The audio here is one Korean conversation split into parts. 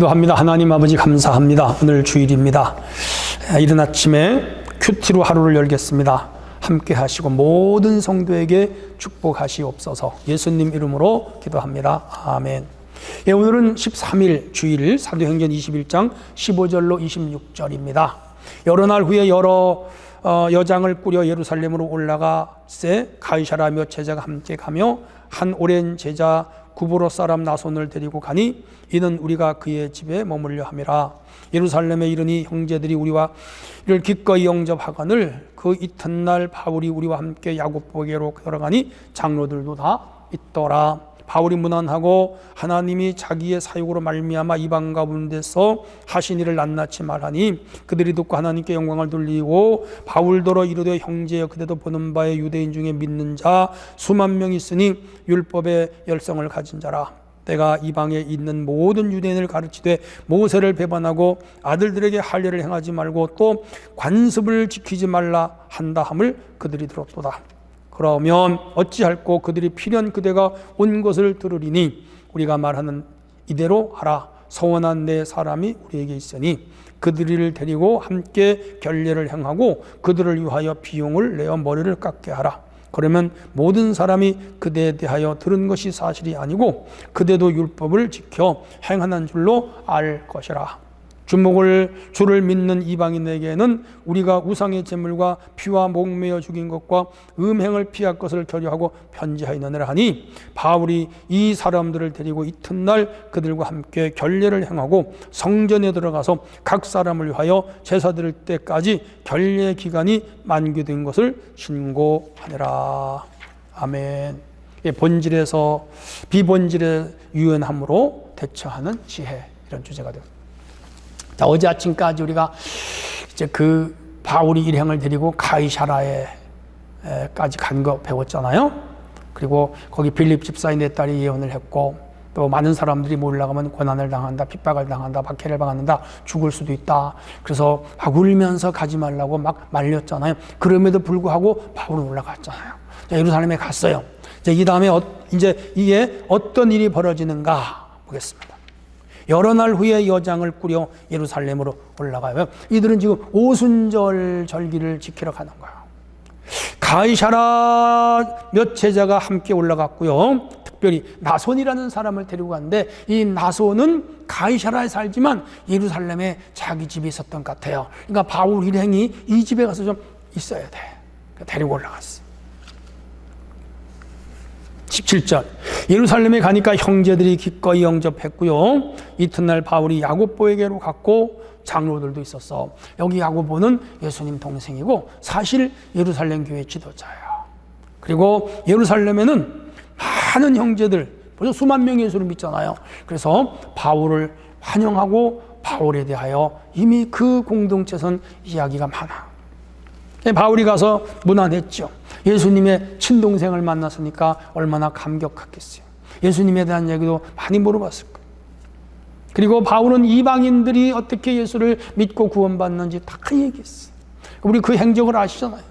기도합니다. 하나님 아버지 감사합니다. 오늘 주일입니다. 이른 아침에 큐티로 하루를 열겠습니다. 함께 하시고 모든 성도에게 축복하시옵소서. 예수님 이름으로 기도합니다. 아멘. 예, 오늘은 13일 주일 사도행전 21장 15절로 26절입니다. 여러 날 후에 여러 어, 여장을 꾸려 예루살렘으로 올라가세 가이사라며 제자가 함께 가며 한 오랜 제자 구브로 사람 나손을 데리고 가니 이는 우리가 그의 집에 머물려 함이라. 예루살렘에 이르니 형제들이 우리와 이를 기꺼이 영접하거늘 그 이튿날 바울이 우리와 함께 야곱보게로 들어가니 장로들도 다 있더라 바울이 무난하고 하나님이 자기의 사역으로 말미암아 이방 가운데서 하신 일을 낱낱이 말하니 그들이 듣고 하나님께 영광을 돌리고 바울더러 이르되 형제여 그대도 보는 바에 유대인 중에 믿는 자 수만 명 있으니 율법의 열성을 가진 자라. 내가 이방에 있는 모든 유대인을 가르치되 모세를 배반하고 아들들에게 할례를 행하지 말고 또 관습을 지키지 말라 한다 함을 그들이 들었도다 그러면 어찌할꼬 그들이 필연 그대가 온 것을 들으리니 우리가 말하는 이대로 하라. 서원한 내 사람이 우리에게 있으니 그들을 데리고 함께 결례를 행하고 그들을 위하여 비용을 내어 머리를 깎게 하라. 그러면 모든 사람이 그대에 대하여 들은 것이 사실이 아니고 그대도 율법을 지켜 행하는 줄로 알 것이라 주목을 주를 믿는 이방인에게는 우리가 우상의 제물과 피와 목매어 죽인 것과 음행을 피할 것을 결의하고 편지하였느니라 하니 바울이 이 사람들을 데리고 이튿날 그들과 함께 결례를 행하고 성전에 들어가서 각 사람을 위하여 제사 드릴 때까지 결례 기간이 만기된 것을 신고하니라 아멘. 예, 본질에서 비본질의 유연함으로 대처하는 지혜 이런 주제가 되고 자, 어제 아침까지 우리가 이제 그 바울이 일행을 데리고 가이샤라에까지 간 거 배웠잖아요. 그리고 거기 빌립 집사의 내 딸이 예언을 했고 또 많은 사람들이 몰라가면 고난을 당한다, 핍박을 당한다, 박해를 당한다, 죽을 수도 있다. 그래서 막 울면서 가지 말라고 막 말렸잖아요. 그럼에도 불구하고 바울은 올라갔잖아요. 자, 예루살렘에 갔어요. 이제 이 다음에 어, 이제 이게 어떤 일이 벌어지는가 보겠습니다. 여러 날 후에 여장을 꾸려 예루살렘으로 올라가요. 이들은 지금 오순절 절기를 지키러 가는 거예요. 가이샤라 몇 제자가 함께 올라갔고요. 특별히 나손이라는 사람을 데리고 갔는데 이 나손은 가이샤라에 살지만 예루살렘에 자기 집이 있었던 것 같아요. 그러니까 바울 일행이 이 집에 가서 좀 있어야 돼. 데리고 올라갔어. 17절 예루살렘에 가니까 형제들이 기꺼이 영접했고요. 이튿날 바울이 야고보에게로 갔고 장로들도 있었어. 여기 야고보는 예수님 동생이고 사실 예루살렘 교회 지도자예요. 그리고 예루살렘에는 많은 형제들 벌써 수만 명이 예수를 믿잖아요. 그래서 바울을 환영하고 바울에 대하여 이미 그 공동체선 이야기가 많아. 바울이 가서 무난했죠. 예수님의 친동생을 만났으니까 얼마나 감격했겠어요. 예수님에 대한 얘기도 많이 물어봤을 거예요. 그리고 바울은 이방인들이 어떻게 예수를 믿고 구원받는지 다 얘기했어요. 우리 그 행적을 아시잖아요.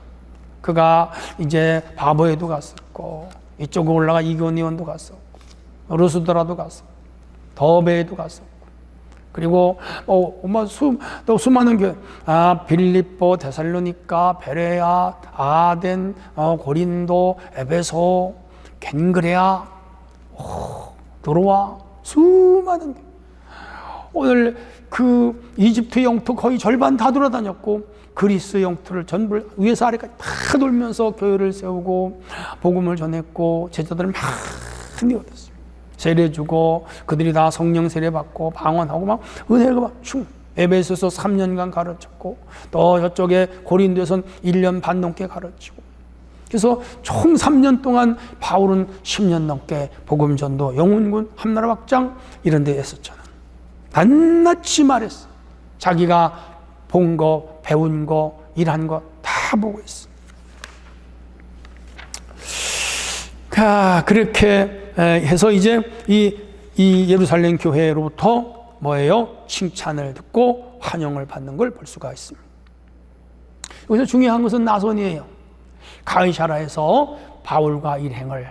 그가 이제 바보에도 갔었고, 이쪽으로 올라가 이교니원도 갔었고, 루스드라도 갔었고, 더베에도 갔었고, 그리고 어, 뭐 수, 또 수많은 교회, 아, 빌립보, 데살로니카, 베레아, 아덴, 어, 고린도, 에베소, 겐그레아, 오, 도로와 수많은 교회. 오늘 그 이집트 영토 거의 절반 다 돌아다녔고 그리스 영토를 전부 위에서 아래까지 다 돌면서 교회를 세우고 복음을 전했고 제자들을 많이 얻었어요. 세례 주고 그들이 다 성령 세례 받고 방언하고 막 은혜가 막충 에베소서 3년간 가르쳤고 또 저쪽에 고린도에선 1년 반 넘게 가르치고 그래서 총 3년 동안 바울은 10년 넘게 복음 전도 영혼군 함나라 확장 이런 데 했었잖아. 낱낱이 말했어. 자기가 본 거, 배운 거, 일한 거 다 보고 있어. 아, 그렇게 해서 이제 이, 이 예루살렘 교회로부터 뭐예요? 칭찬을 듣고 환영을 받는 걸 볼 수가 있습니다. 여기서 중요한 것은 나손이에요. 가이샤라에서 바울과 일행을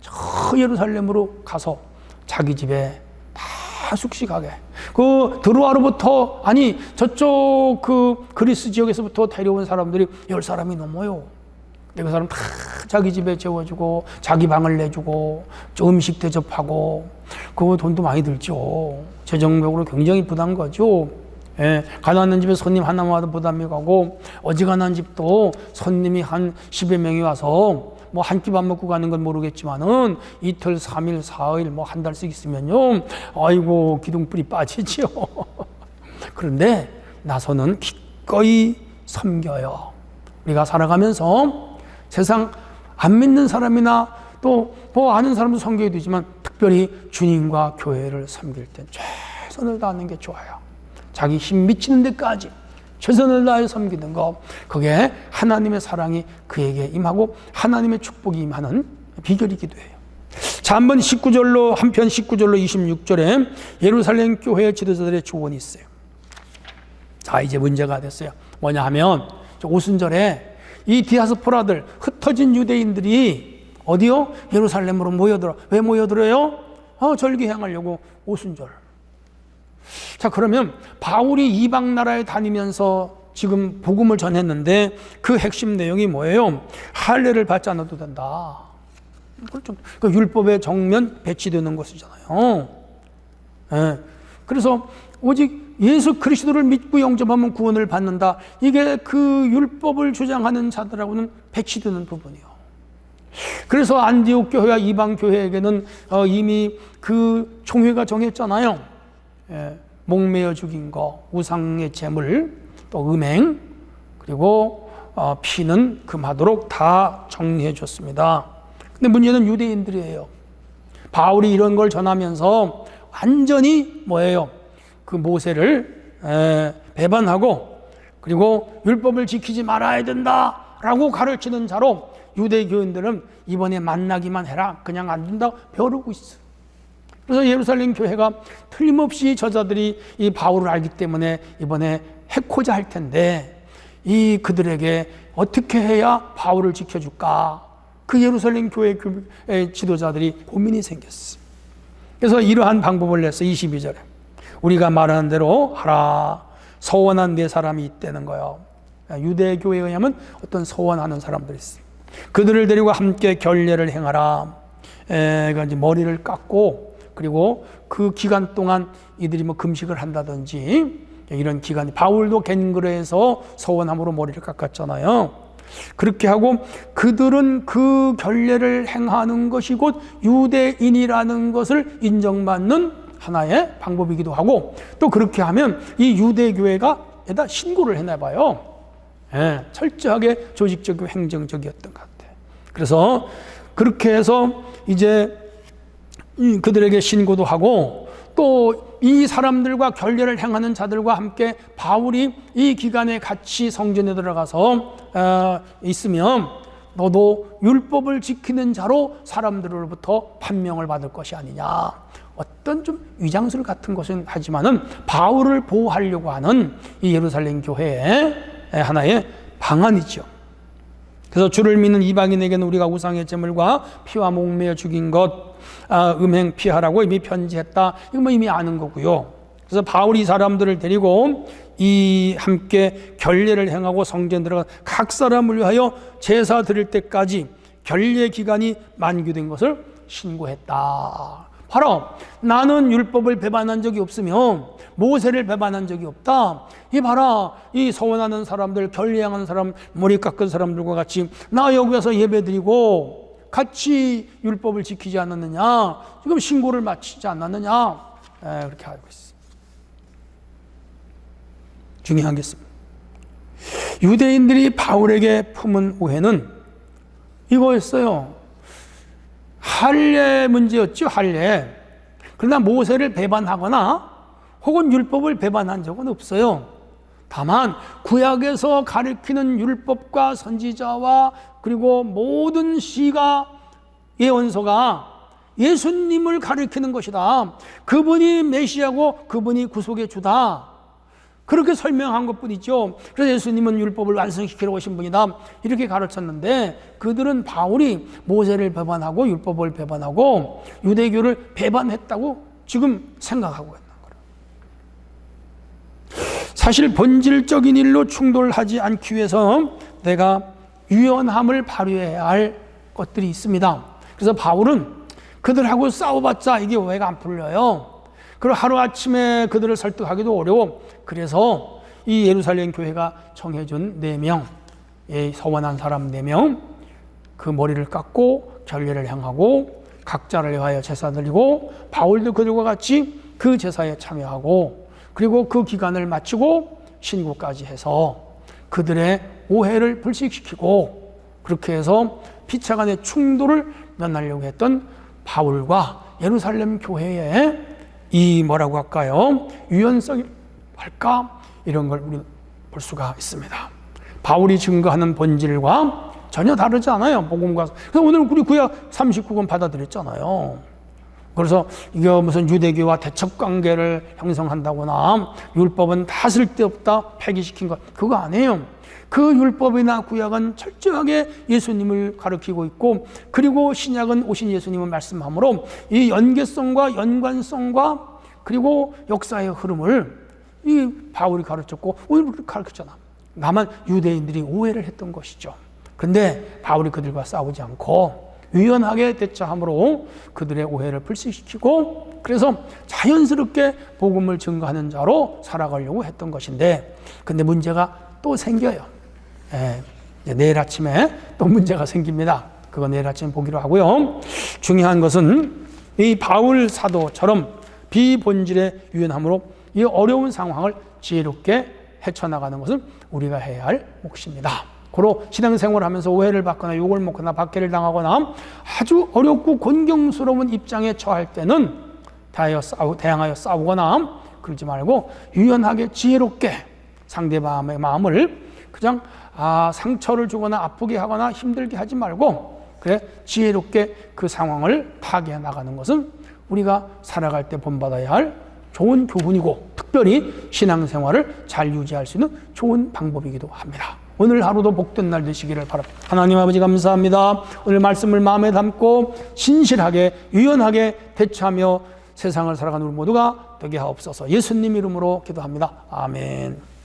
저 예루살렘으로 가서 자기 집에 다 숙식하게. 그 드로아로부터 아니 저쪽 그 그리스 지역에서부터 데려온 사람들이 열 사람이 넘어요. 근데 그 사람 다 자기 집에 재워주고 자기 방을 내주고 저 음식 대접하고 그거 돈도 많이 들죠. 재정적으로 굉장히 부담 거죠. 예, 가난한 집에 손님 하나만 와도 부담이 가고 어지간한 집도 손님이 한 10여 명이 와서 뭐 한 끼 밥 먹고 가는 건 모르겠지만은 이틀, 삼일사일 뭐한 달씩 있으면요. 아이고, 기둥불이 빠지지요. 그런데 나서는 기꺼이 섬겨요. 우리가 살아가면서 세상 안 믿는 사람이나 또 뭐 아는 사람도 섬겨야 되지만 특별히 주님과 교회를 섬길 땐 최선을 다하는 게 좋아요. 자기 힘 미치는 데까지 최선을 다해 섬기는 거 그게 하나님의 사랑이 그에게 임하고 하나님의 축복이 임하는 비결이기도 해요. 자, 한번 19절로 한편 19절로 26절에 예루살렘 교회 지도자들의 조언이 있어요. 자, 이제 문제가 됐어요. 뭐냐 하면 오순절에 이 디아스포라들 흩어진 유대인들이 어디요? 예루살렘으로 모여들어. 왜 모여들어요? 어, 절기행하려고 오순절. 자, 그러면 바울이 이방 나라에 다니면서 지금 복음을 전했는데 그 핵심 내용이 뭐예요? 할례를 받지 않아도 된다. 그 율법의 정면 배치되는 것이잖아요. 예. 그래서 오직 예수 그리스도를 믿고 영접하면 구원을 받는다. 이게 그 율법을 주장하는 자들하고는 배치되는 부분이요. 그래서 안디옥 교회와 이방 교회에게는 어, 이미 그 총회가 정했잖아요. 예, 목매어 죽인 거, 우상의 제물, 또 음행, 그리고 어, 피는 금하도록 다 정리해 줬습니다. 근데 문제는 유대인들이에요. 바울이 이런 걸 전하면서 완전히 뭐예요? 그 모세를 에, 배반하고 그리고 율법을 지키지 말아야 된다라고 가르치는 자로 유대교인들은 이번에 만나기만 해라 그냥 안 된다 벼르고 있어. 그래서 예루살렘 교회가 틀림없이 저자들이 이 바울을 알기 때문에 이번에 해코자 할 텐데 이 그들에게 어떻게 해야 바울을 지켜줄까? 그 예루살렘 교회 지도자들이 고민이 생겼어. 그래서 이러한 방법을 냈어. 22절에. 우리가 말하는 대로 하라. 서원한 네 사람이 있다는 거예요. 유대교회에 의하면 어떤 서원하는 사람들이 있어. 그들을 데리고 함께 결례를 행하라. 에, 그 이제 머리를 깎고 그리고 그 기간 동안 이들이 뭐 금식을 한다든지 이런 기간 바울도 갱그레에서 서원함으로 머리를 깎았잖아요. 그렇게 하고 그들은 그 결례를 행하는 것이 곧 유대인이라는 것을 인정받는 하나의 방법이기도 하고 또 그렇게 하면 이 유대교회가 에다 신고를 해내봐요. 예, 철저하게 조직적이고 행정적이었던 것 같아요. 그래서 그렇게 해서 이제 그들에게 신고도 하고 또 이 사람들과 결례를 행하는 자들과 함께 바울이 이 기간에 같이 성전에 들어가서 어, 있으면 너도 율법을 지키는 자로 사람들로부터 판명을 받을 것이 아니냐. 어떤 좀 위장술 같은 것은 하지만은 바울을 보호하려고 하는 이 예루살렘 교회의 하나의 방안이죠. 그래서 주를 믿는 이방인에게는 우리가 우상의 제물과 피와 목매어 죽인 것, 아, 음행 피하라고 이미 편지했다. 이거 뭐 이미 아는 거고요. 그래서 바울이 사람들을 데리고 이 함께 결례를 행하고 성전 들어가 각 사람을 위하여 제사 드릴 때까지 결례 기간이 만기된 것을 신고했다. 바로 나는 율법을 배반한 적이 없으며 모세를 배반한 적이 없다. 이 봐라 이 서원하는 사람들 결례하는 사람 머리 깎은 사람들과 같이 나 여기서 예배드리고 같이 율법을 지키지 않았느냐 지금 신고를 마치지 않았느냐 에, 그렇게 알고 있어. 중요하겠습니다. 유대인들이 바울에게 품은 오해는 이거였어요. 할례 문제였죠, 할례. 그러나 모세를 배반하거나 혹은 율법을 배반한 적은 없어요. 다만 구약에서 가리키는 율법과 선지자와 그리고 모든 시가 예언서가 예수님을 가리키는 것이다. 그분이 메시아고 그분이 구속의 주다. 그렇게 설명한 것 뿐이죠. 그래서 예수님은 율법을 완성시키러 오신 분이다. 이렇게 가르쳤는데 그들은 바울이 모세를 배반하고 율법을 배반하고 유대교를 배반했다고 지금 생각하고 있는 거예요. 사실 본질적인 일로 충돌하지 않기 위해서 내가 유연함을 발휘해야 할 것들이 있습니다. 그래서 바울은 그들하고 싸워봤자 이게 오해가 안 풀려요. 그리고 하루아침에 그들을 설득하기도 어려워. 그래서 이 예루살렘 교회가 정해준 네명 예, 서원한 사람 네명그 머리를 깎고 결례를 향하고 각자를 위하여 제사 드리고 바울도 그들과 같이 그 제사에 참여하고 그리고 그 기간을 마치고 신고까지 해서 그들의 오해를 불식시키고 그렇게 해서 피차 간의 충돌을 면하려고 했던 바울과 예루살렘 교회의 이 뭐라고 할까요? 유연성이 할까? 이런 걸 우리 볼 수가 있습니다. 바울이 증거하는 본질과 전혀 다르지 않아요. 복음과. 그래서 오늘 우리 구약 39권 받아들였잖아요. 그래서 이게 무슨 유대교와 대척 관계를 형성한다거나 율법은 다 쓸데없다 폐기시킨 것 그거 아니에요. 그 율법이나 구약은 철저하게 예수님을 가리키고 있고 그리고 신약은 오신 예수님을 말씀하므로 이 연계성과 연관성과 그리고 역사의 흐름을 이 바울이 가르쳤고 오늘 가르쳤잖아. 다만 유대인들이 오해를 했던 것이죠. 근데 바울이 그들과 싸우지 않고 유연하게 대처함으로 그들의 오해를 불식시키고 그래서 자연스럽게 복음을 증거하는 자로 살아가려고 했던 것인데 근데 문제가 또 생겨요. 예, 내일 아침에 또 문제가 생깁니다. 그거 내일 아침에 보기로 하고요. 중요한 것은 이 바울 사도처럼 비본질의 유연함으로 이 어려운 상황을 지혜롭게 헤쳐나가는 것은 우리가 해야 할 몫입니다. 고로 신앙생활을 하면서 오해를 받거나 욕을 먹거나 박해를 당하거나 아주 어렵고 곤경스러운 입장에 처할 때는 대하여, 싸우, 대항하여 싸우거나 그러지 말고 유연하게 지혜롭게 상대방의 마음을 그냥 아, 상처를 주거나 아프게 하거나 힘들게 하지 말고 그래 지혜롭게 그 상황을 타개해 나가는 것은 우리가 살아갈 때 본받아야 할 좋은 교훈이고 특별히 신앙생활을 잘 유지할 수 있는 좋은 방법이기도 합니다. 오늘 하루도 복된 날 되시기를 바랍니다. 하나님 아버지 감사합니다. 오늘 말씀을 마음에 담고 신실하게 유연하게 대처하며 세상을 살아가는 우리 모두가 되게 하옵소서. 예수님 이름으로 기도합니다. 아멘.